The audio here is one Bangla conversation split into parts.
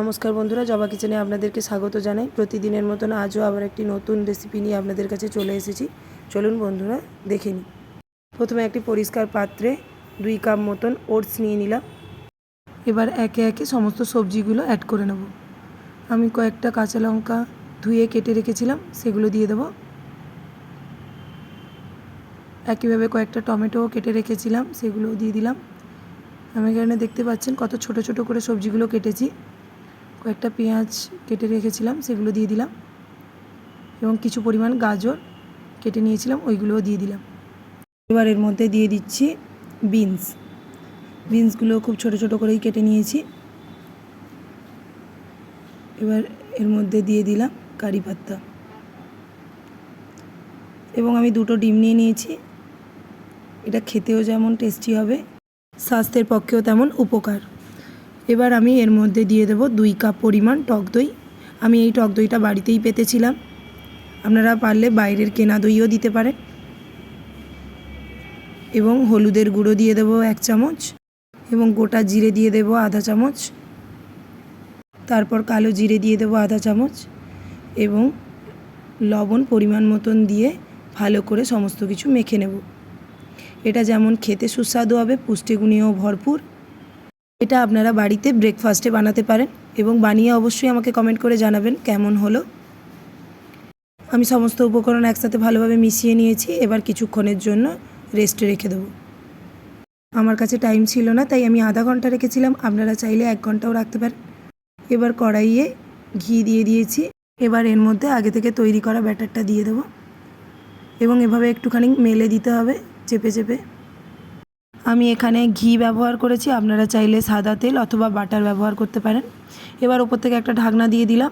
নমস্কার বন্ধুরা, জবা কিচেনে আপনাদেরকে স্বাগত জানাই। প্রতিদিনের মতন আজও আবার একটি নতুন রেসিপি নিয়ে আপনাদের কাছে চলে এসেছি। চলুন বন্ধুরা, দেখে নিই। প্রথমে একটি পরিষ্কার পাত্রে দুই কাপ মতন ওটস নিয়ে নিলাম। এবার একে একে সমস্ত সবজিগুলো অ্যাড করে নেব। আমি কয়েকটা কাঁচা লঙ্কা ধুয়ে কেটে রেখেছিলাম, সেগুলো দিয়ে দেবো। একইভাবে কয়েকটা টমেটোও কেটে রেখেছিলাম, সেগুলোও দিয়ে দিলাম। আমি এখানে দেখতে পাচ্ছেন কত ছোট ছোট করে সবজিগুলো কেটেছি। কয়েকটা পেঁয়াজ কেটে রেখেছিলাম, সেগুলো দিয়ে দিলাম। এবং কিছু পরিমাণ গাজর কেটে নিয়েছিলাম, ওইগুলোও দিয়ে দিলাম। এবার এর মধ্যে দিয়ে দিচ্ছি বিনস। বিনসগুলো খুব ছোট ছোট করেই কেটে নিয়েছি। এবার এর মধ্যে দিয়ে দিলাম কারি পাত্তা এবং আমি দুটো ডিম নিয়ে নিয়েছি। এটা খেতেও যেমন টেস্টি হবে, স্বাস্থ্যের পক্ষেও তেমন উপকার। এবার আমি এর মধ্যে দিয়ে দেবো দুই কাপ পরিমাণ টক দই। আমি এই টক দইটা বাড়িতেই পেতেছিলাম। আপনারা পারলে বাইরের কেনা দইও দিতে পারেন। এবং হলুদের গুঁড়ো দিয়ে দেবো এক চামচ এবং গোটা জিরে দিয়ে দেবো আধা চামচ। তারপর কালো জিরে দিয়ে দেবো আধা চামচ এবং লবণ পরিমাণ মতন দিয়ে ভালো করে সমস্ত কিছু মেখে নেব। এটা যেমন খেতে সুস্বাদু হবে পুষ্টিগুণীয় ভরপুর। এটা আপনারা বাড়িতে ব্রেকফাস্টে বানাতে পারেন এবং বানিয়ে অবশ্যই আমাকে কমেন্ট করে জানাবেন কেমন হলো। আমি সমস্ত উপকরণ একসাথে ভালোভাবে মিশিয়ে নিয়েছি, এবার কিছুক্ষণের জন্য রেস্টে রেখে দেবো। আমার কাছে টাইম ছিল না, তাই আমি আধা ঘণ্টা রেখেছিলাম, আপনারা চাইলে এক ঘন্টাও রাখতে পারেন। এবার কড়াইয়ে ঘি দিয়ে দিয়েছি, এবার এর মধ্যে আগে থেকে তৈরি করা ব্যাটারটা দিয়ে দেবো। এবং এভাবে একটুখানি মেলে দিতে হবে, চেপে চেপে। আমি এখানে ঘি ব্যবহার করেছি। আপনারা চাইলে সাদা তেল অথবা বাটার ব্যবহার করতে পারেন। এবার ওপর থেকে একটা ঢাকনা দিয়ে দিলাম।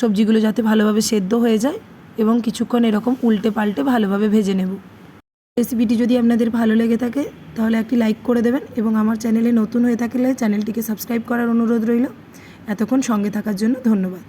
সবজিগুলো যাতে ভালোভাবে সেদ্ধ হয়ে যায় এবং কিছুক্ষণ এরকম উল্টে পাল্টে ভালোভাবে ভেজে নেব। রেসিপিটি যদি আপনাদের ভালো লেগে থাকে, তাহলে একটি লাইক করে দেবেন এবং আমার চ্যানেলে নতুন হয়ে থাকলে চ্যানেলটিকে সাবস্ক্রাইব করার অনুরোধ রইল। এতক্ষণ সঙ্গে থাকার জন্য ধন্যবাদ।